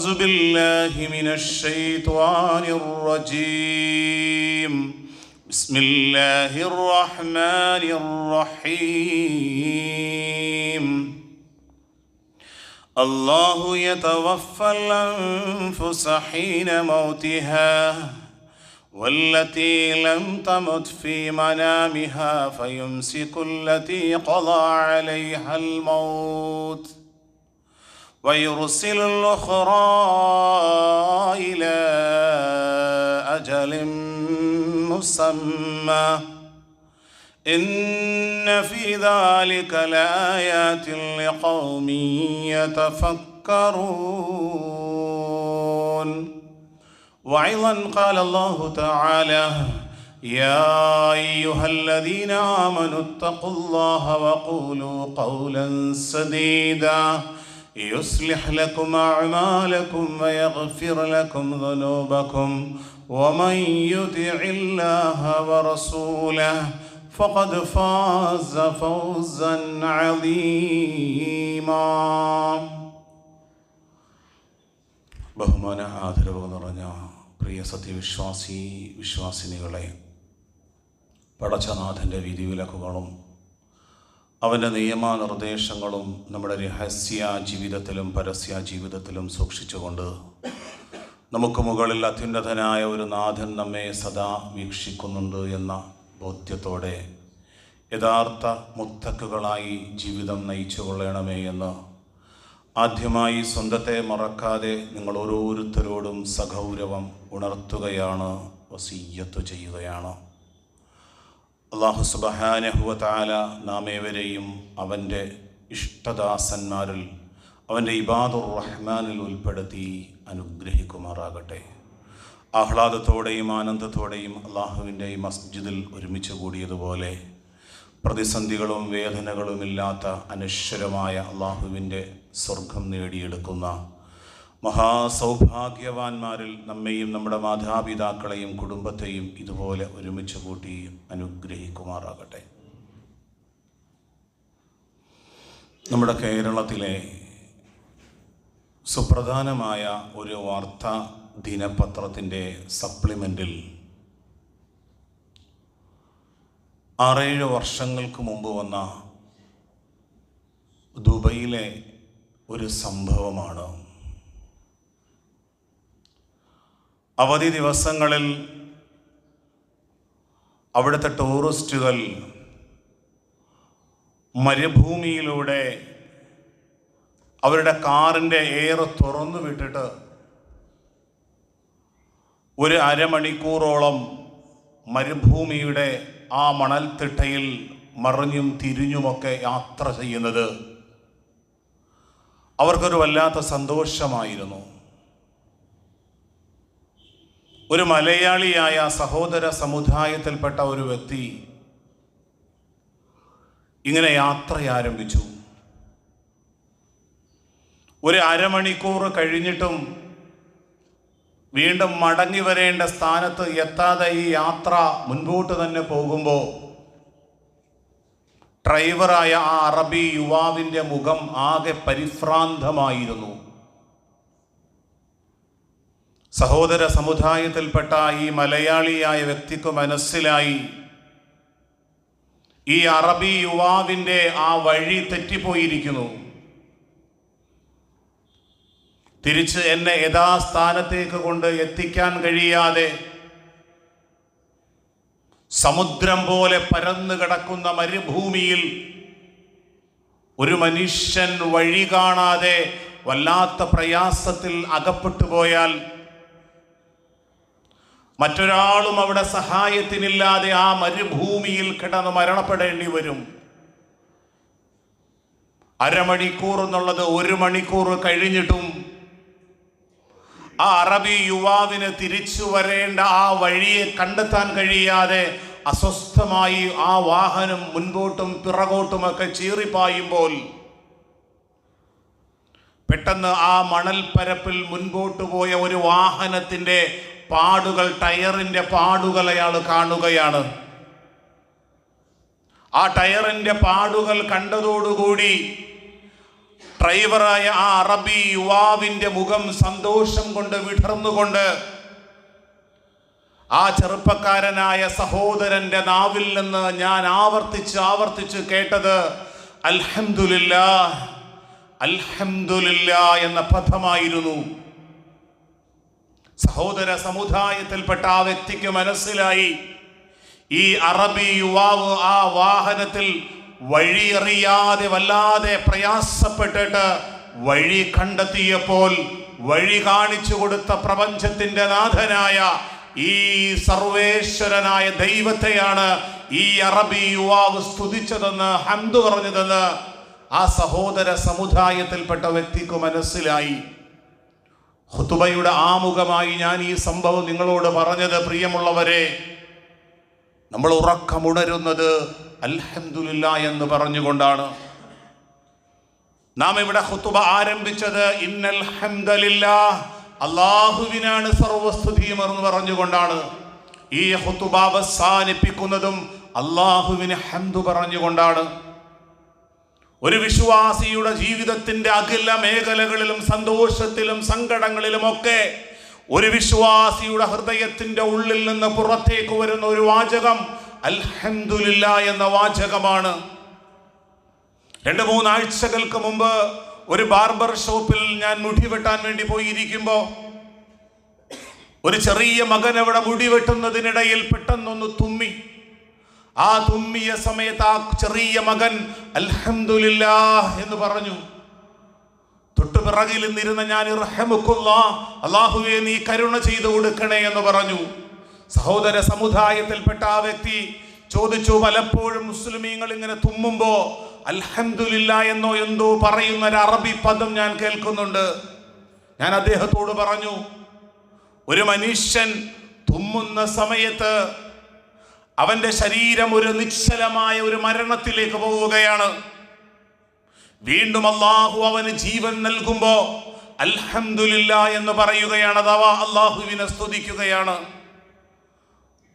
أعوذ بالله من الشيطان الرجيم. بسم الله الرحمن الرحيم. الله يتوفى الأنفس حين موتها والتي لم تمت في منامها فيمسك التي قضى عليها الموت. ويرسل الأخرى إلى أجل مسمى. إن في ذلك لآيات لقوم يتفكرون. وأيضا قال الله تعالى يا أيها الذين آمنوا اتقوا الله وقولوا قولا سديدا. يصلح لكم أعمالكم ويغفر لكم ذنوبكم ومن يطع الله ورسوله فقد فاز فوزا عظيما ബഹുമാന ആദരവ് നിറഞ്ഞ പ്രിയ സത്യവിശ്വാസി വിശ്വാസിനികളെ പടച്ചനാഥൻ്റെ വിധിവിലക്കുകളും അവന്റെ നിയമനിർദ്ദേശങ്ങളും നമ്മുടെ രഹസ്യ ജീവിതത്തിലും പരസ്യ ജീവിതത്തിലും സൂക്ഷിച്ചുകൊണ്ട് നമുക്ക് മുകളിൽ അത്യുന്നതനായ ഒരു നാഥൻ നമ്മെ സദാ വീക്ഷിക്കുന്നുണ്ട് എന്ന ബോധ്യത്തോടെ യഥാർത്ഥ മുത്തക്കുകളായി ജീവിതം നയിച്ചു കൊള്ളണമേ എന്ന് ആദ്യമായി സ്വന്തത്തെ മറക്കാതെ നിങ്ങൾ ഓരോരുത്തരോടും സഗൗരവം ഉണർത്തുകയാണ് വസീയത്ത് ചെയ്യുകയാണ്. അള്ളാഹു സുബഹാനഹുവാല നാമേവരെയും അവന്റെ ഇഷ്ടദാസന്മാരിൽ അവന്റെ ഇബാദുർ റഹ്മാനിൽ ഉൾപ്പെടുത്തി അനുഗ്രഹിക്കുമാറാകട്ടെ. ആഹ്ലാദത്തോടെയും ആനന്ദത്തോടെയും അള്ളാഹുവിന്റെ മസ്ജിദിൽ ഒരുമിച്ച് കൂടിയതുപോലെ പ്രതിസന്ധികളും വേദനകളുമില്ലാത്ത അനശ്വരമായ അള്ളാഹുവിന്റെ സ്വർഗം നേടിയെടുക്കുന്ന മഹാസൗഭാഗ്യവാന്മാരിൽ നമ്മെയും നമ്മുടെ മാതാപിതാക്കളെയും കുടുംബത്തെയും ഇതുപോലെ ഒരുമിച്ച് കൂട്ടി അനുഗ്രഹിക്കുമാറാകട്ടെ. നമ്മുടെ കേരളത്തിലെ സുപ്രധാനമായ ഒരു വാർത്താ ദിനപത്രത്തിന്റെ സപ്ലിമെന്റിൽ ആറേഴ് വർഷങ്ങൾക്ക് മുമ്പ് വന്ന ദുബൈയിലെ ഒരു സംഭവമാണ്. അവധി ദിവസങ്ങളിൽ അവിടുത്തെ ടൂറിസ്റ്റുകൾ മരുഭൂമിയിലൂടെ അവരുടെ കാറിന്റെ എയർ തുറന്നു വിട്ടിട്ട് ഒരു അരമണിക്കൂറോളം മരുഭൂമിയുടെ ആ മണൽത്തിട്ടയിൽ മറിഞ്ഞും തിരിഞ്ഞുമൊക്കെ യാത്ര ചെയ്യുന്നത് അവർക്കൊരു വല്ലാത്ത സന്തോഷമായിരുന്നു. ഒരു മലയാളിയായ സഹോദര സമുദായത്തിൽപ്പെട്ട ഒരു വ്യക്തി ഇങ്ങനെ യാത്ര ആരംഭിച്ചു ഒരു അരമണിക്കൂർ കഴിഞ്ഞിട്ടും വീണ്ടും മടങ്ങി വരേണ്ട സ്ഥാനത്ത് എത്താതെ ഈ യാത്ര മുൻപോട്ട് തന്നെ പോകുമ്പോൾ ഡ്രൈവറായ ആ അറബി യുവാവിന്റെ മുഖം ആകെ പരിഭ്രാന്തമായിരുന്നു. സഹോദര സമുദായത്തിൽപ്പെട്ട ഈ മലയാളിയായ വ്യക്തിക്ക് മനസ്സിലായി. ഈ അറബി യുവാവിന്റെ ആ വഴി തെറ്റിപ്പോയിരിക്കുന്നു. തിരിച്ച് എന്നെ യഥാസ്ഥാനത്തേക്ക് കൊണ്ട് എത്തിക്കാൻ കഴിയാതെ സമുദ്രം പോലെ പരന്നു കിടക്കുന്ന മരുഭൂമിയിൽ ഒരു മനുഷ്യൻ വഴി കാണാതെ വല്ലാത്ത പ്രയാസത്തിൽ അകപ്പെട്ടു പോയാൽ മറ്റൊരാളും അവിടെ സഹായത്തിനില്ലാതെ ആ മരുഭൂമിയിൽ കിടന്ന് മരണപ്പെടേണ്ടി വരും. അരമണിക്കൂർ എന്നുള്ളത് ഒരു മണിക്കൂർ കഴിഞ്ഞിട്ടും ആ അറബി യുവാവിന് തിരിച്ചു വരേണ്ട ആ വഴിയെ കണ്ടെത്താൻ കഴിയാതെ അസ്വസ്ഥമായി ആ വാഹനം മുൻപോട്ടും പിറകോട്ടുമൊക്കെ ചീറിപ്പായുമ്പോൾ പെട്ടെന്ന് ആ മണൽപ്പരപ്പിൽ മുൻപോട്ട് പോയ ഒരു വാഹനത്തിന്റെ പാടുകൾ ടയറിന്റെ പാടുകൾ അയാൾ കാണുകയാണ്. ആ ടയറിന്റെ പാടുകൾ കണ്ടതോടുകൂടി ഡ്രൈവറായ ആ അറബി യുവാവിന്റെ മുഖം സന്തോഷം കൊണ്ട് വിടർന്നുകൊണ്ട് ആ ചെറുപ്പക്കാരനായ സഹോദരന്റെ നാവിൽ നിന്ന് ഞാൻ ആവർത്തിച്ച് ആവർത്തിച്ച് കേട്ടത് അൽഹംദുലില്ലാ അൽഹംദുലില്ലാ എന്ന പദമായിരുന്നു. സഹോദര സമുദായത്തിൽപ്പെട്ട ആ വ്യക്തിക്ക് മനസ്സിലായി. ഈ അറബി യുവാവ് ആ വാഹനത്തിൽ വഴിയറിയാതെ വല്ലാതെ പ്രയാസപ്പെട്ടിട്ട് വഴി കണ്ടെത്തിയപ്പോൾ വഴി കാണിച്ചു കൊടുത്ത പ്രപഞ്ചത്തിന്റെ നാഥനായ ഈ സർവേശ്വരനായ ദൈവത്തെയാണ് ഈ അറബി യുവാവ് സ്തുതിച്ചതെന്ന് ഹന്തു പറഞ്ഞതെന്ന് ആ സഹോദര സമുദായത്തിൽപ്പെട്ട വ്യക്തിക്ക് മനസ്സിലായി. ഹുതുബയുടെ ആമുഖമായി ഞാൻ ഈ സംഭവം നിങ്ങളോട് പറഞ്ഞത് പ്രിയമുള്ളവരെ നമ്മൾ ഉറക്കമുണരുന്നത് അൽഹന്ദില്ല എന്ന് പറഞ്ഞുകൊണ്ടാണ്. നാം ഇവിടെ ഹുത്തുബ ആരംഭിച്ചത് ഇന്നൽ ഹംദലില്ലാ അള്ളാഹുവിനാണ് സർവസ്തുതിയും എന്ന് പറഞ്ഞുകൊണ്ടാണ്. ഈ ഹുത്തുബ അവസാനിപ്പിക്കുന്നതും അള്ളാഹുവിന് ഹംദു പറഞ്ഞുകൊണ്ടാണ്. ഒരു വിശ്വാസിയുടെ ജീവിതത്തിന്റെ അഖില മേഖലകളിലും സന്തോഷത്തിലും സങ്കടങ്ങളിലും ഒക്കെ ഒരു വിശ്വാസിയുടെ ഹൃദയത്തിന്റെ ഉള്ളിൽ നിന്ന് പുറത്തേക്ക് വരുന്ന ഒരു വാചകം അൽഹംദുലില്ല എന്ന വാചകമാണ്. രണ്ട് മൂന്നാഴ്ചകൾക്ക് മുമ്പ് ഒരു ബാർബർ ഷോപ്പിൽ ഞാൻ മുടി വെട്ടാൻ വേണ്ടി പോയിരിക്കുമ്പോൾ ഒരു ചെറിയ മകൻ അവിടെ മുടി വെട്ടുന്നതിനിടയിൽ പെട്ടെന്നൊന്ന് തുമ്മി. ആ തുമ്മിയ സമയത്ത് ആ ചെറിയ മകൻ അൽഹംദുലില്ലാ എന്ന് പറഞ്ഞു. തൊട്ടു പിറകിൽ നിന്നിരുന്ന ഞാൻ അള്ളാഹുവെ നീ കരുണ ചെയ്തു കൊടുക്കണേ എന്ന് പറഞ്ഞു. സഹോദര സമുദായത്തിൽപ്പെട്ട ആ വ്യക്തി ചോദിച്ചു പലപ്പോഴും മുസ്ലിമീങ്ങൾ ഇങ്ങനെ തുമ്മുമ്പോ അൽഹംദുലില്ല എന്നോ എന്തോ പറയുന്ന ഒരു അറബി പദം ഞാൻ കേൾക്കുന്നുണ്ട്. ഞാൻ അദ്ദേഹത്തോട് പറഞ്ഞു ഒരു മനുഷ്യൻ തുമ്മുന്ന സമയത്ത് അവന്റെ ശരീരം ഒരു നിശ്ചലമായ ഒരു മരണത്തിലേക്ക് പോവുകയാണ്. വീണ്ടും അള്ളാഹു അവന് ജീവൻ നൽകുമ്പോ അൽഹന്ദില്ല എന്ന് പറയുകയാണ്. അഥവാ അള്ളാഹുവിനെ സ്തുതിക്കുകയാണ്.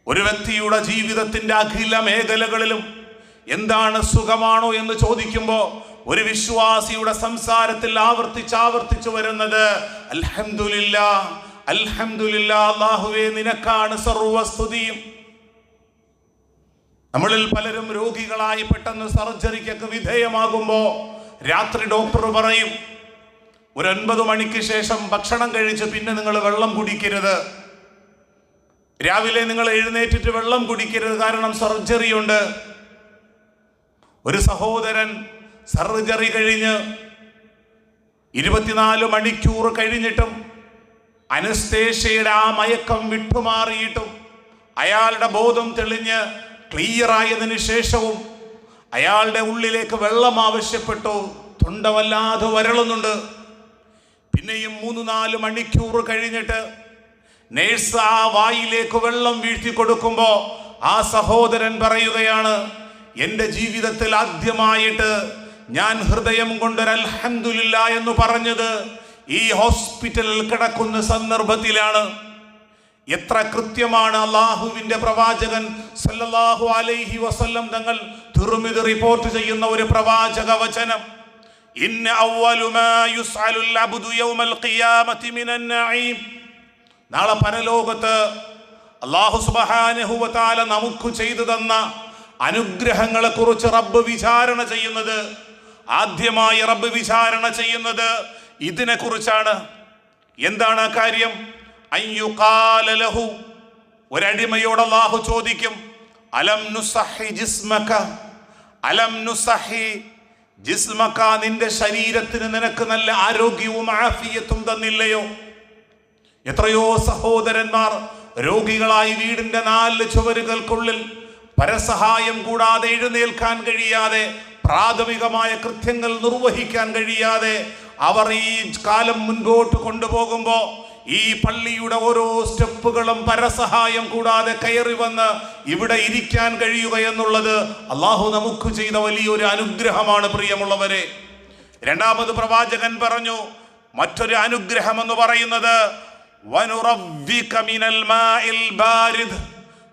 ഒരു വ്യക്തിയുടെ ജീവിതത്തിന്റെ അഖില മേഖലകളിലും എന്താണ് സുഖമാണോ എന്ന് ചോദിക്കുമ്പോൾ ഒരു വിശ്വാസിയുടെ സംസാരത്തിൽ ആവർത്തിച്ച് ആവർത്തിച്ചു വരുന്നത് അൽഹന്ദില്ല അൽഹംദുലില്ല അള്ളാഹുവെ നിനക്കാണ് സർവസ്തുതിയും നമ്മളിൽ പലരും രോഗികളായി പെട്ടെന്ന് സർജറിക്കൊക്കെ വിധേയമാകുമ്പോൾ രാത്രി ഡോക്ടർ പറയും ഒരു ഒൻപത് മണിക്ക് ശേഷം ഭക്ഷണം കഴിച്ച് പിന്നെ നിങ്ങൾ വെള്ളം കുടിക്കരുത്. രാവിലെ നിങ്ങൾ എഴുന്നേറ്റിട്ട് വെള്ളം കുടിക്കരുത് കാരണം സർജറി ഉണ്ട് ഒരു സഹോദരൻ സർജറി കഴിഞ്ഞ് ഇരുപത്തിനാല് മണിക്കൂർ കഴിഞ്ഞിട്ടും അനസ്തേഷ്യയുടെ ആ മയക്കം വിട്ടുമാറിയിട്ടും അയാളുടെ ബോധം തെളിഞ്ഞ് ക്ലിയർ ആയതിനു ശേഷവും അയാളുടെ ഉള്ളിലേക്ക് വെള്ളം ആവശ്യപ്പെട്ടു. തൊണ്ട വല്ലാതെ വരളുന്നുണ്ട്. പിന്നെയും മൂന്ന് നാല് മണിക്കൂർ കഴിഞ്ഞിട്ട് നേഴ്സ് ആ വായിലേക്ക് വെള്ളം വീഴ്ത്തി കൊടുക്കുമ്പോൾ ആ സഹോദരൻ പറയുകയാണ് എന്റെ ജീവിതത്തിൽ ആദ്യമായിട്ട് ഞാൻ ഹൃദയം കൊണ്ടൊരു അൽഹന്ദില്ല എന്ന് പറഞ്ഞത് ഈ ഹോസ്പിറ്റലിൽ കിടക്കുന്ന സന്ദർഭത്തിലാണ്. എത്ര കൃത്യമാണ് അള്ളാഹുവിന്റെ പ്രവാചകൻ സല്ലല്ലാഹു അലൈഹി വസല്ലം തങ്ങൾ തിറുമിത് റിപ്പോർട്ട് ചെയ്യുന്ന ഒരു പ്രവാചക വചനം. ഇന്ന നാളെ പരലോകത്ത് അള്ളാഹു സുബ്ഹാനഹു വ നമുക്ക് ചെയ്തു തന്ന അനുഗ്രഹങ്ങളെ കുറിച്ച് റബ്ബ് വിചാരണ ചെയ്യുന്നത് ആദ്യമായി റബ്ബ് വിചാരണ ചെയ്യുന്നത് ഇതിനെ കുറിച്ചാണ്. എന്താണ് ആ കാര്യം? ലഹു ഒരടിമയോട് അള്ളാഹു ചോദിക്കും അലം നുസഹി ജിസ്മക? അലം നുസഹി ജിസ്മക നിന്റെ ശരീരത്തിന് നിനക്ക് നല്ല ആരോഗ്യവും ആഫിയത്തും തന്നില്ലയോ? എത്രയോ സഹോദരന്മാർ രോഗികളായി വീടിന്റെ നാല് ചുവരുകൾക്കുള്ളിൽ പരസഹായം കൂടാതെ എഴുന്നേൽക്കാൻ കഴിയാതെ പ്രാഥമികമായ കൃത്യങ്ങൾ നിർവഹിക്കാൻ കഴിയാതെ അവർ ഈ കാലം മുൻപോട്ട് കൊണ്ടുപോകുമ്പോൾ ഈ പള്ളിയുടെ ഓരോ സ്റ്റെപ്പുകളും പരസഹായം കൂടാതെ കയറി വന്ന് ഇവിടെ ഇരിക്കാൻ കഴിയുക എന്നുള്ളത് അള്ളാഹു നമുക്ക് ചെയ്ത വലിയൊരു അനുഗ്രഹമാണ് പ്രിയമുള്ളവരെ രണ്ടാമത് പ്രവാചകൻ പറഞ്ഞു മറ്റൊരു അനുഗ്രഹം എന്ന് പറയുന്നത്.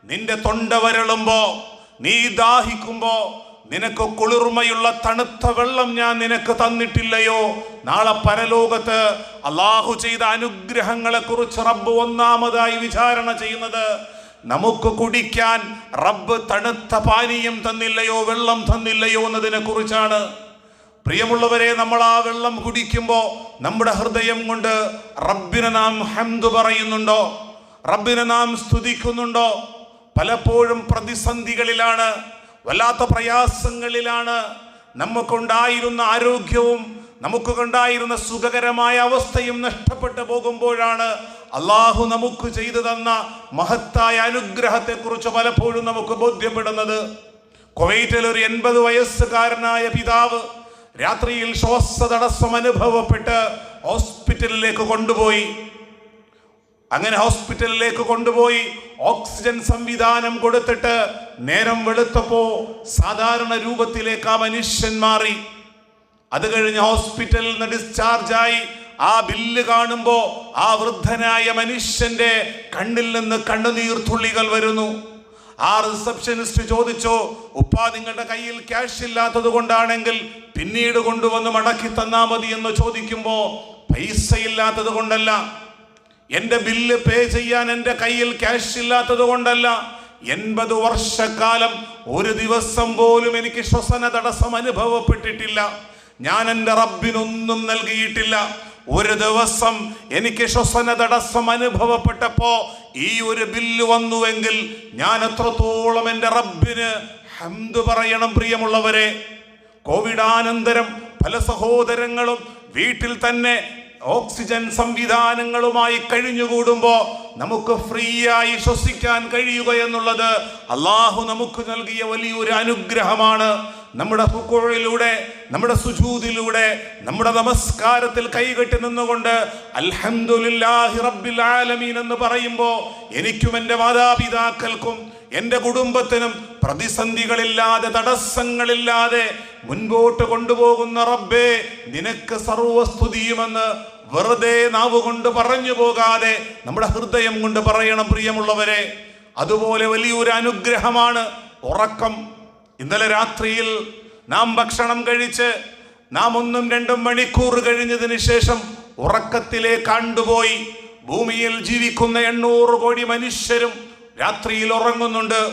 നിന്റെ തൊണ്ട വരളുമ്പോ നീ ദാഹിക്കുമ്പോ നിനക്ക് കുളിർമയുള്ള തണുത്ത വെള്ളം ഞാൻ നിനക്ക് തന്നിട്ടില്ലയോ? നാളെ പരലോകത്ത് അള്ളാഹു ചെയ്ത അനുഗ്രഹങ്ങളെക്കുറിച്ച് റബ്ബ് ഒന്നാമതായി വിചാരണ ചെയ്യുന്നത് നമുക്ക് കുടിക്കാൻ റബ്ബ് തണുത്ത പാനീയം തന്നില്ലയോ വെള്ളം തന്നില്ലയോ എന്നതിനെ കുറിച്ചാണ്. പ്രിയമുള്ളവരെ നമ്മൾ ആ വെള്ളം കുടിക്കുമ്പോൾ നമ്മുടെ ഹൃദയം കൊണ്ട് റബ്ബിനെ നാം ഹംദ് പറയുന്നുണ്ടോ? റബ്ബിനെ നാം സ്തുതിക്കുന്നുണ്ടോ? പലപ്പോഴും പ്രതിസന്ധികളിലാണ് വല്ലാത്ത പ്രയാസങ്ങളിലാണ് നമുക്കുണ്ടായിരുന്ന ആരോഗ്യവും നമുക്കുണ്ടായിരുന്ന സുഖകരമായ അവസ്ഥയും നഷ്ടപ്പെട്ടു പോകുമ്പോഴാണ് അള്ളാഹു നമുക്ക് ചെയ്തു തന്ന മഹത്തായ അനുഗ്രഹത്തെക്കുറിച്ച് പലപ്പോഴും നമുക്ക് ബോധ്യപ്പെടുന്നത്. കുവൈറ്റിൽ ഒരു എൺപത് വയസ്സുകാരനായ പിതാവ് രാത്രിയിൽ ശ്വാസ തടസ്സം അനുഭവപ്പെട്ട് ഹോസ്പിറ്റലിലേക്ക് കൊണ്ടുപോയി. അങ്ങനെ ഹോസ്പിറ്റലിലേക്ക് കൊണ്ടുപോയി. ഓക്സിജൻ സംവിധാനം കൊടുത്തിട്ട് നേരം വെളുത്തപ്പോ സാധാരണ രൂപത്തിലേക്ക് ആ മനുഷ്യൻ മാറി. അത് കഴിഞ്ഞ് ഹോസ്പിറ്റലിൽ നിന്ന് ഡിസ്ചാർജായി ആ ബില്ല് കാണുമ്പോൾ ആ വൃദ്ധനായ മനുഷ്യന്റെ കണ്ണിൽ നിന്ന് കണ്ണുനീർ തുള്ളികൾ വരുന്നു. ആ റിസപ്ഷനിസ്റ്റ് ചോദിച്ചോ ഉപ്പ നിങ്ങളുടെ കയ്യിൽ ക്യാഷ് ഇല്ലാത്തത് കൊണ്ടാണെങ്കിൽ പിന്നീട് കൊണ്ടുവന്ന് മടക്കി തന്നാ മതി എന്ന് ചോദിക്കുമ്പോൾ പൈസ ഇല്ലാത്തത് കൊണ്ടല്ല. എന്റെ ബില്ല് പേ ചെയ്യാൻ എന്റെ കയ്യിൽ ക്യാഷ് ഇല്ലാത്തത് കൊണ്ടല്ല. എൺപത് വർഷക്കാലം ഒരു ദിവസം പോലും എനിക്ക് ശ്വസന തടസ്സം അനുഭവപ്പെട്ടിട്ടില്ല. ഞാൻ എന്റെ റബ്ബിനൊന്നും നൽകിയിട്ടില്ല. ഒരു ദിവസം എനിക്ക് ശ്വസന തടസ്സം അനുഭവപ്പെട്ടപ്പോ ഈ ഒരു ബില്ല് വന്നുവെങ്കിൽ ഞാൻ എത്രത്തോളം എന്റെ റബ്ബിന് ഹംദ് പറയണം പ്രിയമുള്ളവരെ. കോവിഡാനന്തരം പല സഹോദരങ്ങളും വീട്ടിൽ തന്നെ ഓക്സിജൻ സംവിധാനങ്ങളുമായി കഴിഞ്ഞുകൂടുമ്പോൾ നമുക്ക് ഫ്രീ ആയി ശ്വസിക്കാൻ കഴിയുക എന്നുള്ളത് അള്ളാഹു നമുക്ക് നൽകിയ വലിയൊരു അനുഗ്രഹമാണ്. നമ്മുടെ ഹുക്കുഴിലൂടെ നമ്മുടെ സുജൂതിലൂടെ നമ്മുടെ നമസ്കാരത്തിൽ കൈകെട്ടി നിന്നുകൊണ്ട് അൽഹംദുലില്ലാഹി റബ്ബിൽ ആലമീൻ എന്ന് പറയുമ്പോൾ എനിക്കും എന്റെ മാതാപിതാക്കൾക്കും എന്റെ കുടുംബത്തിനും പ്രതിസന്ധികളില്ലാതെ തടസ്സങ്ങളില്ലാതെ മുൻപോട്ട് കൊണ്ടുപോകുന്ന റബ്ബേ നിനക്ക് സർവസ്തുതിയുമെന്ന് വെറുതെ നാവ് കൊണ്ട് പറഞ്ഞു പോകാതെ നമ്മുടെ ഹൃദയം കൊണ്ട് പറയണം പ്രിയമുള്ളവരെ. അതുപോലെ വലിയൊരു അനുഗ്രഹമാണ് ഉറക്കം. ഇന്നലെ രാത്രിയിൽ നാം ഭക്ഷണം കഴിച്ച് നാം ഒന്നും രണ്ടും മണിക്കൂർ കഴിഞ്ഞതിന് ശേഷം ഉറക്കത്തിലേക്ക് കണ്ടുപോയി. ഭൂമിയിൽ ജീവിക്കുന്ന എണ്ണൂറ് കോടി മനുഷ്യരും രാത്രിയിൽ ഉറങ്ങുന്നുണ്ട്.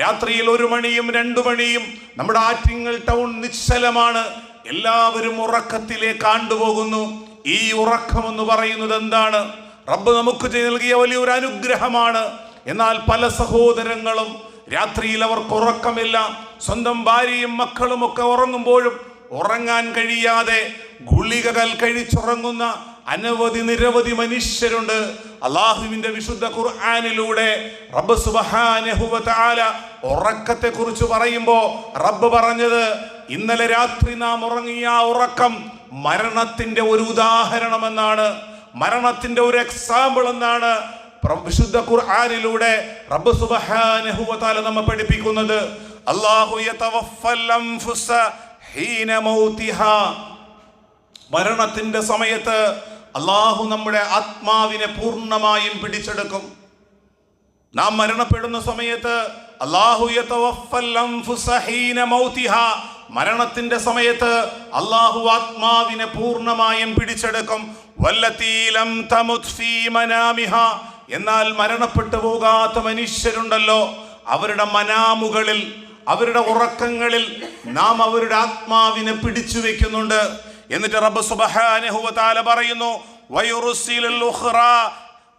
രാത്രിയിൽ ഒരു മണിയും രണ്ടു മണിയും നമ്മുടെ ആറ്റിങ്ങൽ ടൗൺ നിശ്ചലമാണ്. എല്ലാവരും ഉറക്കത്തിലേക്ക് ആണ്ടുപോകുന്നു ഈ ഉറക്കം എന്ന് പറയുന്നത് എന്താണ്? റബ്ബ് നമുക്ക് നൽകിയ വലിയൊരു അനുഗ്രഹമാണ്. എന്നാൽ പല സഹോദരങ്ങളും രാത്രിയിൽ അവർക്ക് ഉറക്കമില്ല. സ്വന്തം ഭാര്യയും മക്കളും ഒക്കെ ഉറങ്ങുമ്പോഴും ഉറങ്ങാൻ കഴിയാതെ ഗുളികകൾ കഴിച്ചുറങ്ങുന്ന അനവധി നിരവധി മനുഷ്യരുണ്ട്. അള്ളാഹുവിന്റെ വിശുദ്ധ ഖുർആാനിലൂടെ റബ്ബ് സുബ്ഹാനഹു വ തആല ഉറക്കത്തെ കുറിച്ച് പറയുമ്പോൾ റബ്ബ് പറഞ്ഞത് ഇന്നലെ രാത്രി നാം ഉറങ്ങിയ ഉറക്കം മരണത്തിന്റെ ഒരു ഉദാഹരണമെന്നാണ് മരണത്തിന്റെ ഒരു എക്സാമ്പിൾ എന്നാണ് വിശുദ്ധ ഖുർആാനിലൂടെ റബ്ബ് സുബ്ഹാനഹു വ തആല നമ്മെ പഠിപ്പിക്കുന്നത്. അല്ലാഹു ഹീന മൗതിഹാ. മരണത്തിന്റെ സമയത്ത് അള്ളാഹു നമ്മുടെ ആത്മാവിനെ പൂർണമായും പിടിച്ചെടുക്കും. നാം മരണപ്പെടുന്ന സമയത്ത് അല്ലാഹു മരണത്തിന്റെ സമയത്ത് അള്ളാഹു ആത്മാവിനെ പൂർണമായും പിടിച്ചെടുക്കും. വല്ലത്തീലം എന്നാൽ മരണപ്പെട്ടു പോകാത്ത മനുഷ്യരുണ്ടല്ലോ. അവരുടെ മനാമുകളിൽ അവരുടെ ഉറക്കങ്ങളിൽ നാം അവരുടെ ആത്മാവിനെ പിടിച്ചു വെക്കുന്നുണ്ട്. എന്നിട്ട് റബ്ബ് സുബ്ഹാനഹു വ പറയുന്നു വയുർസിലുൽ ഉഖ്റ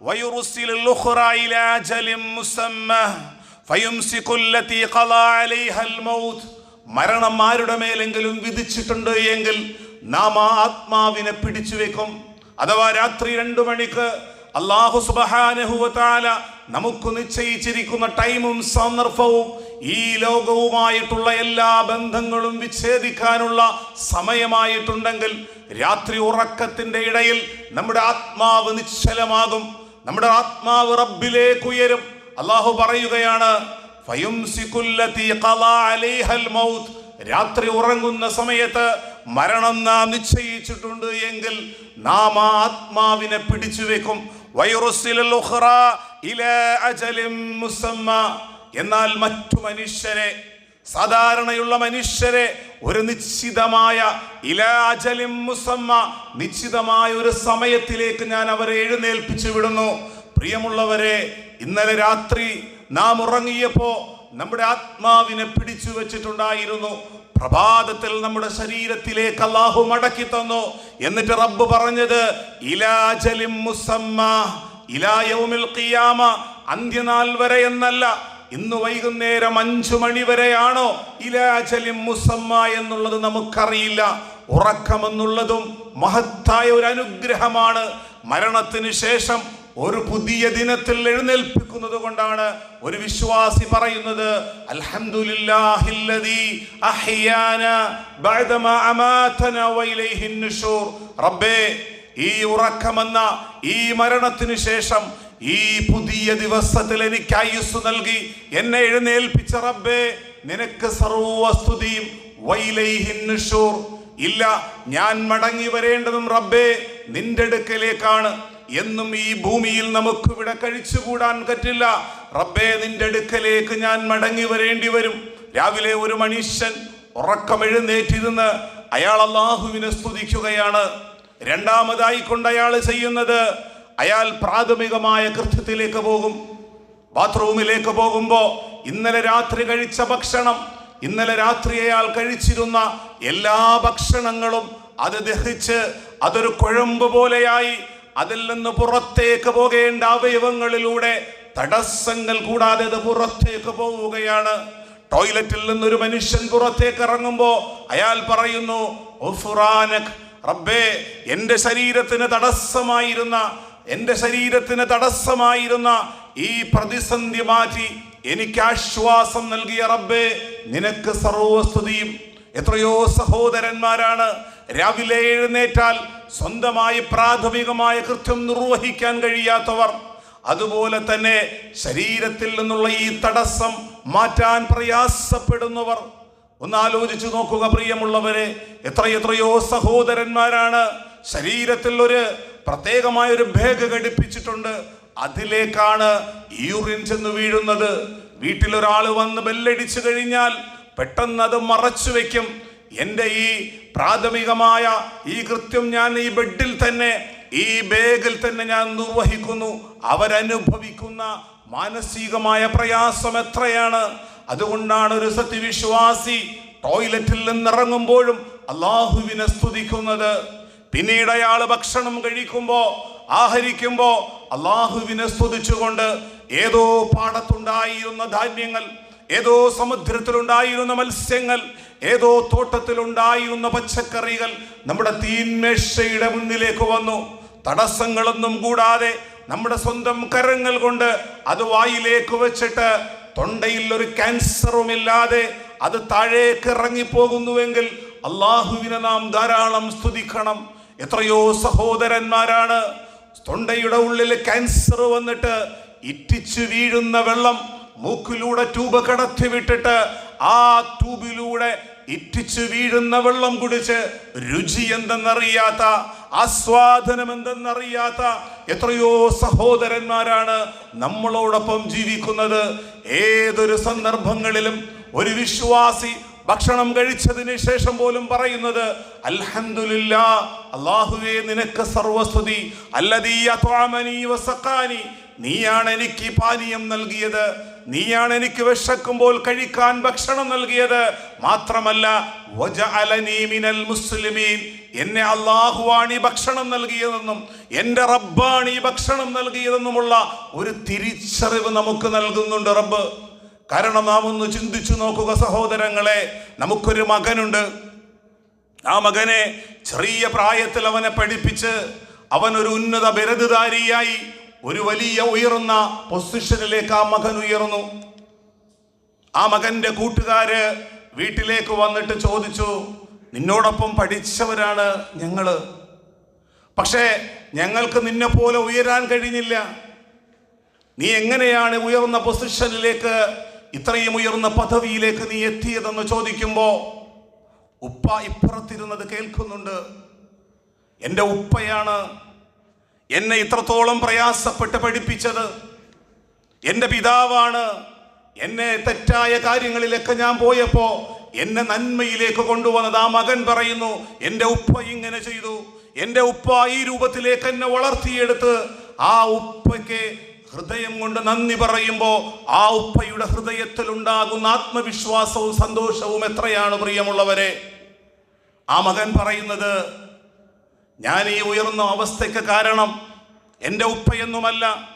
വയുർസിലുൽ ഉഖ്റ ഇലാ അജലിൻ മുസമ്മ. ഫയുംസികു ഖളാ അലൈഹൽ മരണം ആരുടെ മേലെങ്കിലും വിധിച്ചിട്ടുണ്ട് എങ്കിൽ നാം ആ ആത്മാവിനെ പിടിച്ചു വെക്കും. അഥവാ രാത്രി രണ്ടു മണിക്ക് അള്ളാഹു സുബ്ഹാനഹു തആല നമുക്ക് നിശ്ചയിച്ചിരിക്കുന്ന ടൈമും സന്ദർഭവും ഈ ലോകവുമായിട്ടുള്ള എല്ലാ ബന്ധങ്ങളും വിച്ഛേദിക്കാനുള്ള സമയമായിട്ടുണ്ടെങ്കിൽ രാത്രി ഉറക്കത്തിന്റെ ഇടയിൽ നമ്മുടെ ആത്മാവ് നിശ്ചലമാകും. നമ്മുടെ ആത്മാവ് റബ്ബിലേക്ക് ഉയരും. അള്ളാഹു പറയുകയാണ് രാത്രി ഉറങ്ങുന്ന സമയത്ത് മരണം നാം നിശ്ചയിച്ചിട്ടുണ്ട് എങ്കിൽ നാം ആ ആത്മാവിനെ പിടിച്ചു വെക്കും. എന്നാൽ മറ്റു മനുഷ്യരെ സാധാരണയുള്ള മനുഷ്യരെ ഒരു നിശ്ചിതമായ ഇലാജലിം മുസമ്മ നിശ്ചിതമായ ഒരു സമയത്തിലേക്ക് ഞാൻ അവരെ എഴുന്നേൽപ്പിച്ചു വിടുന്നു. പ്രിയമുള്ളവരെ ഇന്നലെ രാത്രി നാം ഉറങ്ങിയപ്പോ നമ്മുടെ ആത്മാവിനെ പിടിച്ചു വെച്ചിട്ടുണ്ടായിരുന്നു. പ്രഭാതത്തിൽ നമ്മുടെ ശരീരത്തിലേക്ക് അള്ളാഹു മടക്കി തന്നു. എന്നിട്ട് റബ്ബ് പറഞ്ഞത് ഇലാജലിം മുസമ്മ ഇലാ യൗമിൽ ഖിയാമ അന്ത്യനാൾ വരെ എന്നല്ല ഇന്ന് വൈകുന്നേരം അഞ്ചു മണി വരെയാണോ? ഇലാജലിം മുസമ്മ എന്നുള്ളത് നമുക്കറിയില്ല. ഉറക്കമെന്നുള്ളതും മഹത്തായ ഒരു അനുഗ്രഹമാണ്. മരണത്തിന് ശേഷം ഒരു പുതിയ ദിനത്തിൽ എഴുന്നേൽപ്പിക്കുന്നത് കൊണ്ടാണ് ഒരു വിശ്വാസി പറയുന്നത് റബ്ബേ ഈ ഉറക്കമെന്ന ഈ മരണത്തിന് ശേഷം ഈ പുതിയ ദിവസത്തിൽ എനിക്ക് ആയുസ് നൽകി എന്നെ എഴുന്നേൽപ്പിച്ച റബ്ബേ നിനക്ക് സർവസ്തുതിയും ഇല്ല ഞാൻ മടങ്ങി വരേണ്ടതും റബ്ബേ നിന്റെ അടുക്കലേക്കാണ്. എന്നും ഈ ഭൂമിയിൽ നമുക്ക് ഇവിടെ കഴിച്ചുകൂടാൻ പറ്റില്ല. റബ്ബേ നിന്റെ അടുക്കലേക്ക് ഞാൻ മടങ്ങി വരേണ്ടി വരും. രാവിലെ ഒരു മനുഷ്യൻ ഉറക്കം എഴുന്നേറ്റിരുന്ന് അയാൾ അള്ളാഹുവിനെ സ്തുതിക്കുകയാണ്. രണ്ടാമതായി കൊണ്ട് അയാൾ ചെയ്യുന്നത് അയാൾ പ്രാഥമികമായ കൃത്യത്തിലേക്ക് പോകും. ബാത്റൂമിലേക്ക് പോകുമ്പോൾ ഇന്നലെ രാത്രി കഴിച്ച ഭക്ഷണം ഇന്നലെ രാത്രി അയാൾ കഴിച്ചിരുന്ന എല്ലാ ഭക്ഷണങ്ങളും അത് ദഹിച്ച് അതൊരു കുഴമ്പ് പോലെയായി അതിൽ നിന്ന് പുറത്തേക്ക് പോകേണ്ട അവയവങ്ങളിലൂടെ തടസ്സങ്ങൾ കൂടാതെ അത് പുറത്തേക്ക് പോവുകയാണ്. ടോയ്ലറ്റിൽ നിന്നൊരു മനുഷ്യൻ പുറത്തേക്ക് ഇറങ്ങുമ്പോ അയാൾ പറയുന്നു റബ്ബേ എന്റെ ശരീരത്തിന് തടസ്സമായിരുന്ന എന്റെ ശരീരത്തിന് തടസ്സമായിരുന്ന ഈ പ്രതിസന്ധി മാറ്റി എനിക്ക് ആശ്വാസം നൽകിയ റബ്ബേ നിനക്ക് സർവസ്തുതിയും എത്രയോ സഹോദരന്മാരാണ് രാവിലെ എഴുന്നേറ്റാൽ സ്വന്തമായി പ്രാഥമികമായ കൃത്യം നിർവഹിക്കാൻ കഴിയാത്തവർ അതുപോലെ തന്നെ ശരീരത്തിൽ നിന്നുള്ള ഈ തടസ്സം മാറ്റാൻ പ്രയാസപ്പെടുന്നവർ. ഒന്ന് ആലോചിച്ചു നോക്കുക പ്രിയമുള്ളവരെ എത്രയെത്രയോ സഹോദരന്മാരാണ് ശരീരത്തിൽ ഒരു പ്രത്യേകമായ ഒരു ബാഗ് ഘടിപ്പിച്ചിട്ടുണ്ട്. അതിലേക്കാണ് യൂറിൻ ചെന്ന് വീഴുന്നത്. വീട്ടിലൊരാൾ വന്ന് ബെല്ലടിച്ചു കഴിഞ്ഞാൽ പെട്ടെന്ന് അത് മറച്ചു വെക്കും. എന്റെ ഈ പ്രാഥമികമായ ഈ കൃത്യം ഞാൻ ഈ ബെഡിൽ തന്നെ ഈ ബേഗിൽ തന്നെ ഞാൻ നിർവഹിക്കുന്നു. അവരനുഭവിക്കുന്ന മാനസികമായ പ്രയാസം എത്രയാണ്? അതുകൊണ്ടാണ് ഒരു സത്യവിശ്വാസി ടോയ്ലറ്റിൽ നിന്നിറങ്ങുമ്പോഴും അള്ളാഹുവിനെ സ്തുതിക്കുന്നത്. പിന്നീട് അയാൾ ഭക്ഷണം കഴിക്കുമ്പോൾ ആഹരിക്കുമ്പോൾ അള്ളാഹുവിനെ സ്തുതിച്ചുകൊണ്ട് ഏതോ പാടത്തുണ്ടായിരുന്ന ധാന്യങ്ങൾ ഏതോ സമുദ്രത്തിലുണ്ടായിരുന്ന മത്സ്യങ്ങൾ ഏതോ തോട്ടത്തിലുണ്ടായിരുന്ന പച്ചക്കറികൾ നമ്മുടെ തീന്മേശയുടെ മുന്നിലേക്ക് വന്നു. തടസ്സങ്ങളൊന്നും കൂടാതെ നമ്മുടെ സ്വന്തം കരങ്ങൾ കൊണ്ട് അത് വായിലേക്ക് വെച്ചിട്ട് തൊണ്ടയിൽ ഒരു ക്യാൻസറും ഇല്ലാതെ അത് താഴേക്ക് ഇറങ്ങിപ്പോകുന്നുവെങ്കിൽ അള്ളാഹുവിനെ നാം ധാരാളം സ്തുതിക്കണം. എത്രയോ സഹോദരന്മാരാണ്. തൊണ്ടയുടെ ഉള്ളിൽ ക്യാൻസർ വന്നിട്ട് ഇറ്റിച്ചു വീഴുന്ന വെള്ളം മൂക്കിലൂടെ ട്യൂബ് കടത്തി വിട്ടിട്ട് ആ ട്യൂബിലൂടെ ഇറ്റിച്ചു വീഴുന്ന വെള്ളം കുടിച്ച് രുചി എന്തെന്നറിയാത്ത ആസ്വാദനം എന്തെന്നറിയാത്ത എത്രയോ സഹോദരന്മാരാണ് നമ്മളോടൊപ്പം ജീവിക്കുന്നത്. ഏതൊരു സന്ദർഭങ്ങളിലും ഒരു വിശ്വാസി ഭക്ഷണം കഴിച്ചതിന് ശേഷം പോലും പറയുന്നത് അൽഹന്ദില്ല അള്ളാഹുവേ നിനക്ക് സർവസ്തുതി അല്ലതീ നീയാണ് എനിക്ക് പാനീയം നൽകിയത്. നീയാണ് എനിക്ക് വിശക്കുമ്പോൾ കഴിക്കാൻ ഭക്ഷണം നൽകിയത്. മാത്രമല്ല മുസ്ലിമീൻ. എന്നെ അള്ളാഹുവാണ് ഈ ഭക്ഷണം നൽകിയതെന്നും എന്റെ റബ്ബാണ് ഈ ഭക്ഷണം നൽകിയതെന്നുമുള്ള ഒരു തിരിച്ചറിവ് നമുക്ക് നൽകുന്നുണ്ട് റബ്ബ്. കാരണം നാം ഒന്ന് ചിന്തിച്ചു നോക്കുക സഹോദരങ്ങളെ നമുക്കൊരു മകനുണ്ട്. ആ മകനെ ചെറിയ പ്രായത്തിൽ അവനെ പഠിപ്പിച്ച് അവനൊരു ഉന്നത ബിരുദധാരിയായി. ഒരു വലിയ ഉയർന്ന പൊസിഷനിലേക്ക് ആ മകൻ ഉയർന്നു. ആ മകന്റെ കൂട്ടുകാര് വീട്ടിലേക്ക് വന്നിട്ട് ചോദിച്ചു നിന്നോടൊപ്പം പഠിച്ചവരാണ് ഞങ്ങൾ. പക്ഷേ ഞങ്ങൾക്ക് നിന്നെ പോലെ ഉയരാൻ കഴിഞ്ഞില്ല. നീ എങ്ങനെയാണ് ഉയർന്ന പൊസിഷനിലേക്ക് ഇത്രയും ഉയർന്ന പദവിയിലേക്ക് നീ എത്തിയതെന്ന് ചോദിക്കുമ്പോൾ ഉപ്പ ഇപ്പുറത്തിരുന്നത് കേൾക്കുന്നുണ്ട്. എന്റെ ഉപ്പയാണ് എന്നെ ഇത്രത്തോളം പ്രയാസപ്പെട്ട് പഠിപ്പിച്ചത്. എന്റെ പിതാവാണ്. എന്നെ തെറ്റായ കാര്യങ്ങളിലൊക്കെ ഞാൻ പോയപ്പോൾ എന്നെ നന്മയിലേക്ക് കൊണ്ടുവന്നത് ആ മകൻ പറയുന്നു എന്റെ ഉപ്പ ഇങ്ങനെ ചെയ്തു. എന്റെ ഉപ്പ ഈ രൂപത്തിലേക്ക് എന്നെ വളർത്തിയെടുത്ത്. ആ ഉപ്പയ്ക്ക് ഹൃദയം കൊണ്ട് നന്ദി പറയുമ്പോൾ ആ ഉപ്പയുടെ ഹൃദയത്തിൽ ഉണ്ടാകുന്ന ആത്മവിശ്വാസവും സന്തോഷവും എത്രയാണ് പ്രിയമുള്ളവരെ? ആ മകൻ പറയുന്നത് ഞാൻ ഈ ഉയർന്ന അവസ്ഥയ്ക്ക് കാരണം എന്റെ ഉപ്പയൊന്നുമല്ല.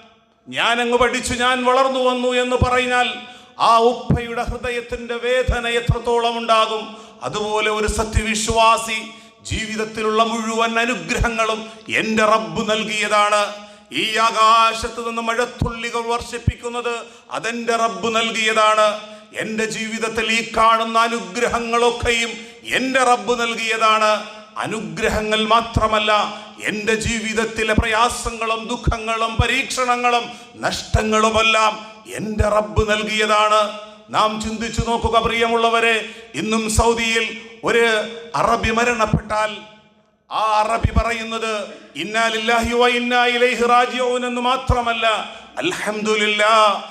ഞാനങ്ങ് പഠിച്ചു ഞാൻ വളർന്നു വന്നു എന്ന് പറഞ്ഞാൽ ആ ഉപ്പയുടെ ഹൃദയത്തിന്റെ വേദന എത്രത്തോളം ഉണ്ടാകും? അതുപോലെ ഒരു സത്യവിശ്വാസി ജീവിതത്തിലുള്ള മുഴുവൻ അനുഗ്രഹങ്ങളും എന്റെ റബ്ബ് നൽകിയതാണ്. ഈ ആകാശത്ത് നിന്ന് മഴത്തുള്ളികൾ വർഷിപ്പിക്കുന്നത് അതെന്റെ റബ്ബ് നൽകിയതാണ്. എന്റെ ജീവിതത്തിൽ ഈ കാണുന്ന അനുഗ്രഹങ്ങളൊക്കെയും എന്റെ റബ്ബ് നൽകിയതാണ്. അനുഗ്രഹങ്ങൾ മാത്രമല്ല എന്റെ ജീവിതത്തിലെ പ്രയാസങ്ങളും ദുഃഖങ്ങളും പരീക്ഷണങ്ങളും നഷ്ടങ്ങളുമെല്ലാം എന്റെ റബ്ബ് നൽകിയതാണ്. നാം ചിന്തിച്ചു നോക്കുക പ്രിയമുള്ളവരെ ഇന്നും സൗദിയിൽ ഒരു അറബി മരണപ്പെട്ടാൽ ആ അറബി പറയുന്നത് ഇന്നാലില്ലാഹി റാജിഊൻ എന്ന് മാത്രമല്ല അൽഹംദുലില്ലാ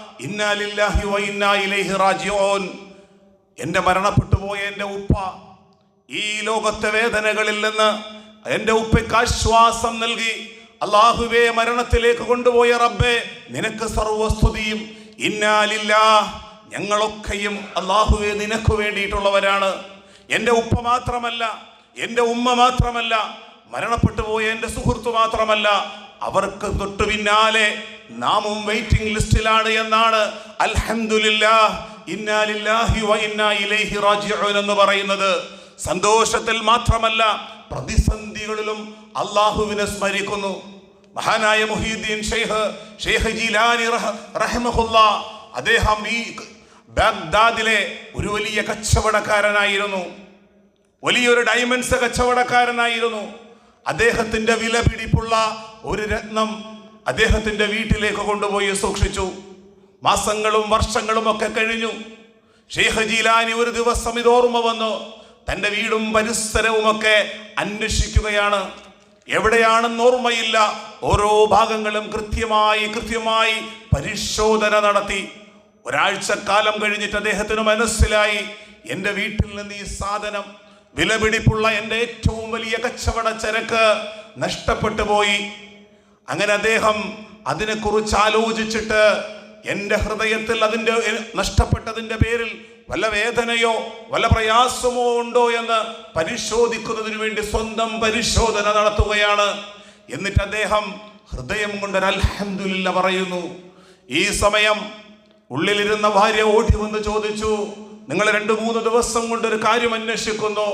റാജിഊൻ എന്റെ മരണപ്പെട്ടു പോയ എന്റെ ഉപ്പ ഈ ലോകത്തെ വേദനകളിൽ നിന്ന് എന്റെ ഉപ്പയ്ക്ക് ആശ്വാസം നൽകി അള്ളാഹുവെ മരണത്തിലേക്ക് കൊണ്ടുപോയ റബ്ബെ നിനക്ക് സർവസ്തുതിയും ഇന്നാലില്ല ഞങ്ങളൊക്കെയും അള്ളാഹുവെ നിനക്ക് വേണ്ടിയിട്ടുള്ളവരാണ്. എന്റെ ഉപ്പ മാത്രമല്ല എന്റെ ഉമ്മ മാത്രമല്ല മരണപ്പെട്ടു പോയ എന്റെ സുഹൃത്ത് മാത്രമല്ല അവർക്ക് തൊട്ടു പിന്നാലെ നാമും വെയിറ്റിംഗ് ലിസ്റ്റിലാണ് എന്നാണ് റാജിഊൻ എന്ന് പറയുന്നത്. സന്തോഷത്തിൽ മാത്രമല്ല പ്രതിസന്ധികളിലും അള്ളാഹുവിനെ സ്മരിക്കുന്നു. മഹാനായ മുഹീദ്ദീൻ ഷെയ്ഖ് ഷെയ്ഖ് ജീലാനി റഹിമഹുല്ല അദ്ദേഹം ഈ ബാഗ്ദാദിലെ ഒരു വലിയ കച്ചവടക്കാരനായിരുന്നു. വലിയൊരു ഡയമണ്ട്സ് കച്ചവടക്കാരനായിരുന്നു. അദ്ദേഹത്തിന്റെ വില പിടിപ്പുള്ള ഒരു രത്നം അദ്ദേഹത്തിന്റെ വീട്ടിലേക്ക് കൊണ്ടുപോയി സൂക്ഷിച്ചു. മാസങ്ങളും വർഷങ്ങളും ഒക്കെ കഴിഞ്ഞു. ഷെയ്ഖ് ജീലാനി ഒരു ദിവസം ഇത് ഓർമ്മ വന്നു. തന്റെ വീടും പരിസരവും ഒക്കെ അന്വേഷിക്കുകയാണ്. എവിടെയാണെന്ന് ഓർമ്മയില്ല. ഓരോ ഭാഗങ്ങളും കൃത്യമായി കൃത്യമായി പരിശോധന നടത്തി. ഒരാഴ്ചക്കാലം കഴിഞ്ഞിട്ട് അദ്ദേഹത്തിന് മനസ്സിലായി. എന്റെ വീട്ടിൽ നിന്ന് ഈ സാധനം വിലപിടിപ്പുള്ള എന്റെ ഏറ്റവും വലിയ കച്ചവട ചരക്ക് നഷ്ടപ്പെട്ടു പോയി. അങ്ങനെ അദ്ദേഹം അതിനെക്കുറിച്ച് ആലോചിച്ചിട്ട് എന്റെ ഹൃദയത്തിൽ അതിന്റെ നഷ്ടപ്പെട്ടതിന്റെ പേരിൽ വല്ല വേദനയോ വല്ല പ്രയാസമോ ഉണ്ടോ എന്ന് പരിശോധിക്കുന്നതിന് വേണ്ടി സ്വന്തം പരിശോധന നടത്തുകയാണ്. എന്നിട്ട് അദ്ദേഹം ഹൃദയം കൊണ്ട് അൽഹന്ദില്ല പറയുന്നു. ഈ സമയം ഉള്ളിലിരുന്ന ഭാര്യ ഓടി വന്ന് ചോദിച്ചു നിങ്ങൾ രണ്ട് മൂന്ന് ദിവസം കൊണ്ട് ഒരു കാര്യം അന്വേഷിക്കുന്നു.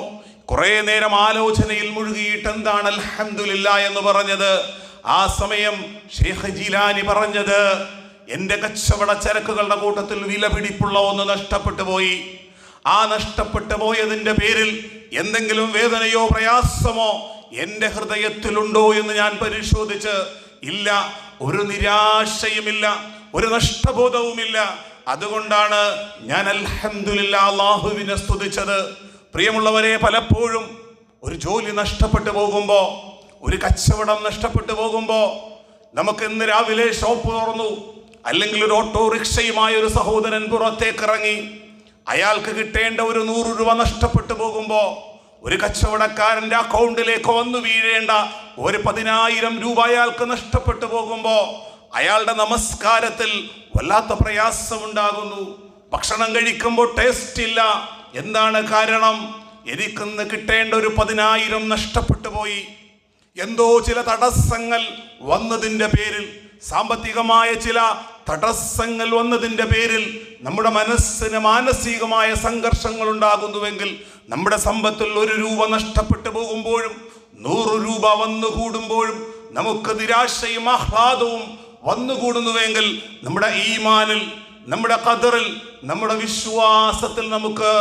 കുറേ നേരം ആലോചനയിൽ മുഴുകിയിട്ട് എന്താണ് അൽഹന്ദില്ല എന്ന് പറഞ്ഞത്? ആ സമയം ഷേഖ് ജീലാനി പറഞ്ഞത് എന്റെ കച്ചവട ചരക്കുകളുടെ കൂട്ടത്തിൽ വില പിടിപ്പുള്ള ഒന്ന് നഷ്ടപ്പെട്ടു പോയി. ആ നഷ്ടപ്പെട്ടു പോയതിന്റെ പേരിൽ എന്തെങ്കിലും വേദനയോ പ്രയാസമോ എന്റെ ഹൃദയത്തിലുണ്ടോ എന്ന് ഞാൻ പരിശോധിച്ച് ഇല്ല. ഒരു നിരാശയുമില്ല ഒരു നഷ്ടബോധവുമില്ല. അതുകൊണ്ടാണ് ഞാൻ അൽഹംദുലില്ല അള്ളാഹുവിനെ സ്തുതിച്ചത്. പ്രിയമുള്ളവരെ പലപ്പോഴും ഒരു ജോലി നഷ്ടപ്പെട്ടു പോകുമ്പോൾ ഒരു കച്ചവടം നഷ്ടപ്പെട്ടു പോകുമ്പോൾ നമുക്ക് ഇന്ന് രാവിലെ ഷോപ്പ് തുറന്നു അല്ലെങ്കിൽ ഒരു ഓട്ടോറിക്ഷയുമായ ഒരു സഹോദരൻ പുറത്തേക്ക് ഇറങ്ങി അയാൾക്ക് കിട്ടേണ്ട ഒരു നൂറ് രൂപ നഷ്ടപ്പെട്ടു പോകുമ്പോൾ ഒരു കച്ചവടക്കാരന്റെ അക്കൗണ്ടിലേക്ക് വന്നു വീഴേണ്ട ഒരു പതിനായിരം രൂപ അയാൾക്ക് നഷ്ടപ്പെട്ടു പോകുമ്പോൾ അയാളുടെ നമസ്കാരത്തിൽ വല്ലാത്ത പ്രയാസമുണ്ടാകുന്നു. ഭക്ഷണം കഴിക്കുമ്പോൾ ടേസ്റ്റ് ഇല്ല. എന്താണ് കാരണം? എനിക്കിന്ന് കിട്ടേണ്ട ഒരു പതിനായിരം നഷ്ടപ്പെട്ടു പോയി. എന്തോ ചില തടസ്സങ്ങൾ വന്നതിന്റെ പേരിൽ സാമ്പത്തികമായ ചില തടസ്സങ്ങൾ വന്നതിന്റെ പേരിൽ നമ്മുടെ മനസ്സിന് മാനസികമായ സംഘർഷങ്ങൾ ഉണ്ടാകുന്നുവെങ്കിൽ നമ്മുടെ സമ്പത്തിൽ ഒരു രൂപ നഷ്ടപ്പെട്ടു പോകുമ്പോഴും നൂറ് രൂപ വന്നുകൂടുമ്പോഴും നമുക്ക് നിരാശയും ആഹ്ലാദവും വന്നുകൂടുന്നുവെങ്കിൽ നമ്മുടെ ഈമാനിൽ നമ്മുടെ കതറിൽ നമ്മുടെ വിശ്വാസത്തിൽ നമുക്ക്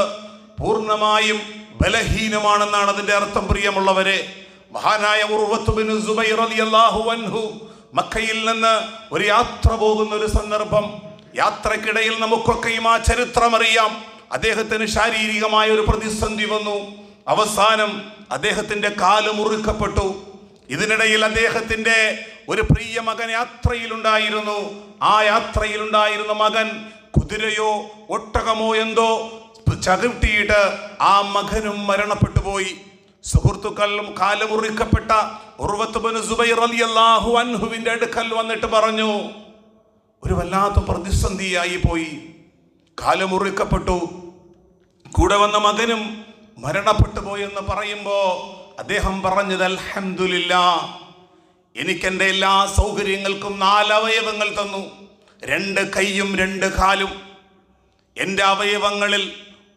പൂർണമായും ബലഹീനമാണെന്നാണ് അതിന്റെ അർത്ഥം പ്രിയമുള്ളവരെ. മഹാനായ ഉർവത്തുബിൻ സുബൈർ റളിയല്ലാഹു അൻഹു മക്കയിൽ നിന്ന് ഒരു യാത്ര പോകുന്ന ഒരു സന്ദർഭം യാത്രക്കിടയിൽ നമുക്കൊക്കെയും ആ ചരിത്രം അറിയാം. അദ്ദേഹത്തിന് ശാരീരികമായ ഒരു പ്രതിസന്ധി വന്നു. അവസാനം അദ്ദേഹത്തിന്റെ കാൽ മുറുക്കപ്പെട്ടു. ഇതിനിടയിൽ അദ്ദേഹത്തിന്റെ ഒരു പ്രിയ മകൻ യാത്രയിലുണ്ടായിരുന്നു. ആ യാത്രയിലുണ്ടായിരുന്ന മകൻ കുതിരയോ ഒട്ടകമോ എന്തോ ചവിട്ടിയിട്ട് ആ മകനും മരണപ്പെട്ടു പോയി. സുഹൃത്തുക്കളും കാലമുറിക്കപ്പെട്ട അൻഹുവിന്റെ അടുക്കൽ വന്നിട്ട് പറഞ്ഞു ഒരു വല്ലാത്ത പ്രതിസന്ധിയായി പോയി. കാലമുറിക്കപ്പെട്ടു കൂടെ വന്ന മകനും മരണപ്പെട്ടു പോയെന്ന് പറയുമ്പോൾ അദ്ദേഹം പറഞ്ഞത് എനിക്ക് എന്റെ എല്ലാ സൗകര്യങ്ങൾക്കും നാലവയവങ്ങൾ തന്നു. രണ്ട് കൈയും രണ്ട് കാലും. എന്റെ അവയവങ്ങളിൽ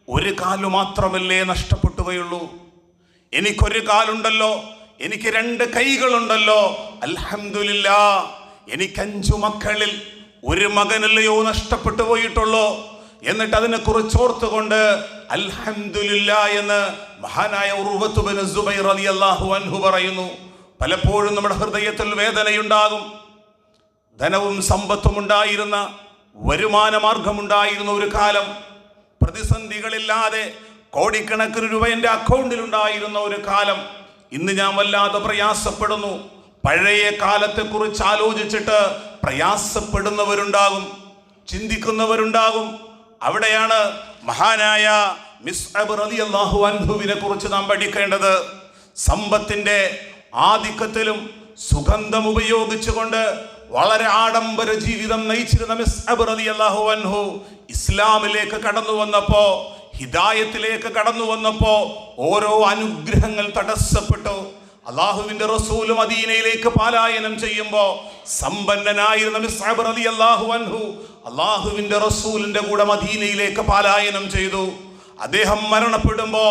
ഒരു കാലു മാത്രമല്ലേ നഷ്ടപ്പെട്ടുകയുള്ളൂ എനിക്കൊരു കാലുണ്ടല്ലോ എനിക്ക് രണ്ട് കൈകളുണ്ടല്ലോ. അലഹമില്ല എനിക്ക് അഞ്ചു മക്കളിൽ ഒരു മകനല്ലയോ നഷ്ടപ്പെട്ടു പോയിട്ടുള്ളോ. എന്നിട്ട് അതിനെ കുറിച്ച് ഓർത്തുകൊണ്ട് അൽഹംദുലില്ല എന്ന് മഹാനായ ഉർവത്തുബിന് സുബൈർ അൻഹു പറയുന്നു. പലപ്പോഴും നമ്മുടെ ഹൃദയത്തിൽ വേദനയുണ്ടാകും. ധനവും സമ്പത്തും ഉണ്ടായിരുന്ന വരുമാന മാർഗമുണ്ടായിരുന്ന ഒരു കാലം. പ്രതിസന്ധികളില്ലാതെ കോടിക്കണക്കിന് രൂപ എന്റെ അക്കൗണ്ടിൽ ഉണ്ടായിരുന്ന ഒരു കാലം ഇന്ന് ഞാൻ വല്ലാതെ പ്രയാസപ്പെടുന്നു. പഴയ കാലത്തെക്കുറിച്ച് ആലോചിച്ചിട്ട് പ്രയാസപ്പെടുന്നവരുണ്ടാകും ചിന്തിക്കുന്നവരുണ്ടാകും. അവിടെയാണ് മഹാനായ മിസ് റളിയല്ലാഹു അൻഹുവിനെ കുറിച്ച് നാം പഠിക്കേണ്ടത്. സമ്പത്തിന്റെ ആധിക്യത്തിലും സുഗന്ധം ഉപയോഗിച്ചുകൊണ്ട് വളരെ ആഡംബര ജീവിതം നയിച്ചിരുന്ന മിസ് റളിയല്ലാഹു അൻഹു ഇസ്ലാമിലേക്ക് കടന്നു വന്നപ്പോ ഹിദായത്തിലേക്ക് കടന്നു വന്നപ്പോൾ ഓരോ അനുഗ്രഹങ്ങൾ തടസ്സപ്പെട്ടു. അള്ളാഹുവിന്റെ റസൂൽ മദീനയിലേക്ക് പാലായനം ചെയ്യുമ്പോ സമ്പന്നനായിരുന്ന മിസ്ഹബർ അലി അള്ളാഹു അൻഹു അള്ളാഹുവിന്റെ റസൂലിന്റെ കൂടെ മദീനയിലേക്ക് പാലായനം ചെയ്തു. അദ്ദേഹം മരണപ്പെടുമ്പോ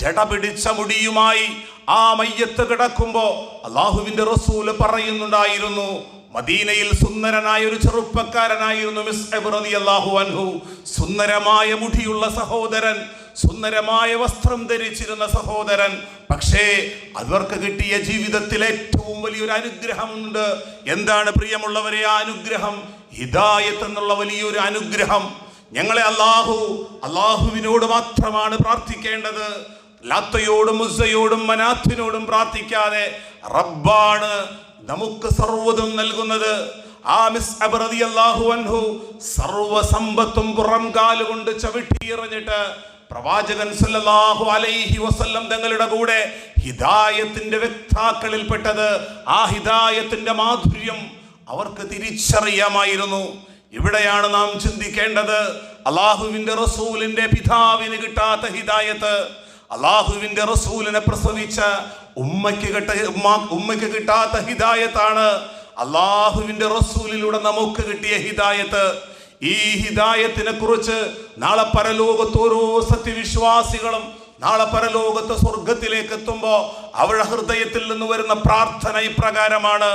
ജട പിടിച്ച മുടിയുമായി ആ മയ്യത്ത് കിടക്കുമ്പോ അള്ളാഹുവിന്റെ റസൂൽ പറയുന്നുണ്ടായിരുന്നു മദീനയിൽ സുന്ദരനായ ഒരു ചെറുപ്പക്കാരനായിരുന്നു മിസ് അള്ളാഹു അൻഹു. സുന്ദരമായ മുടിയുള്ള സഹോദരൻ സുന്ദരമായ വസ്ത്രം ധരിച്ചിരുന്ന സഹോദരൻ. പക്ഷേ അവർക്ക് കിട്ടിയ ജീവിതത്തിൽ ഏറ്റവും വലിയൊരു അനുഗ്രഹമുണ്ട്. എന്താണ് പ്രിയമുള്ളവരെ ആ അനുഗ്രഹം? ഹിദായത്ത് എന്നുള്ള വലിയൊരു അനുഗ്രഹം. ഞങ്ങളെ അള്ളാഹു അള്ളാഹുവിനോട് മാത്രമാണ് പ്രാർത്ഥിക്കേണ്ടത്. ലാത്തയോടും മുസയോടും മനാത്തിനോടും പ്രാർത്ഥിക്കാതെ റബ്ബാണ് നമുക്ക് സർവതും നൽകുന്നത് ആ മിസ് അബ്രദിയല്ലാഹു അൻഹു സർവസമ്പത്തും പുറം കാലുകൊണ്ട് ചവിട്ടിയെറിഞ്ഞിട്ട് പ്രവാചകൻ സല്ലല്ലാഹു അലൈഹി വസല്ലം തങ്ങളുടെ കൂടെ ഹിദായത്തിന്റെ വ്യക്താക്കളിൽപ്പെട്ടത് ആ ഹിദായത്തിന്റെ മാധുര്യം അവർക്ക് തിരിച്ചറിയാമായിരുന്നു. ഇവിടെയാണ് നാം ചിന്തിക്കേണ്ടത് അള്ളാഹുവിന്റെ റസൂലിന്റെ പിതാവിന് കിട്ടാത്ത ഹിദായത്ത് അള്ളാഹുവിന്റെ റസൂലിനെ പ്രസവിച്ച ഉമ്മയ്ക്ക് കിട്ട ഉമ്മ ഉമ്മയ്ക്ക് കിട്ടാത്ത ഹിദായത്താണ് അള്ളാഹുവിന്റെ റസൂലിലൂടെ നമുക്ക് കിട്ടിയ ഹിദായത്ത്. ഈ ഹിദായത്തിനെ കുറിച്ച് നാളെ പരലോകത്ത് ഓരോ സത്യവിശ്വാസികളും നാളെ പരലോകത്ത് സ്വർഗത്തിലേക്ക് എത്തുമ്പോൾ അവരുടെ ഹൃദയത്തിൽ നിന്ന് വരുന്ന പ്രാർത്ഥന ഇപ്രകാരമാണ്.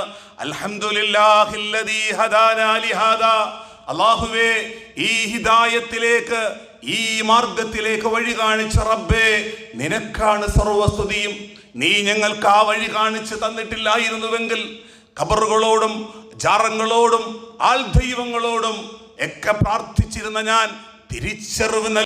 അള്ളാഹുവേ ഈ ഹിദായത്തിലേക്ക് ഈ മാർഗത്തിലേക്ക് വഴി കാണിച്ച റബ്ബേ നിനക്കാണ് സർവസ്തുതിയും. നീ ഞങ്ങൾക്ക് ആ വഴി കാണിച്ച് തന്നിട്ടില്ലായിരുന്നുവെങ്കിൽ ഖബറുകളോടും ജാറങ്ങളോടും ആൾ ദൈവങ്ങളോടും ഒക്കെ പ്രാർത്ഥിച്ചിരുന്ന ഞാൻ തിരിച്ചറിവ്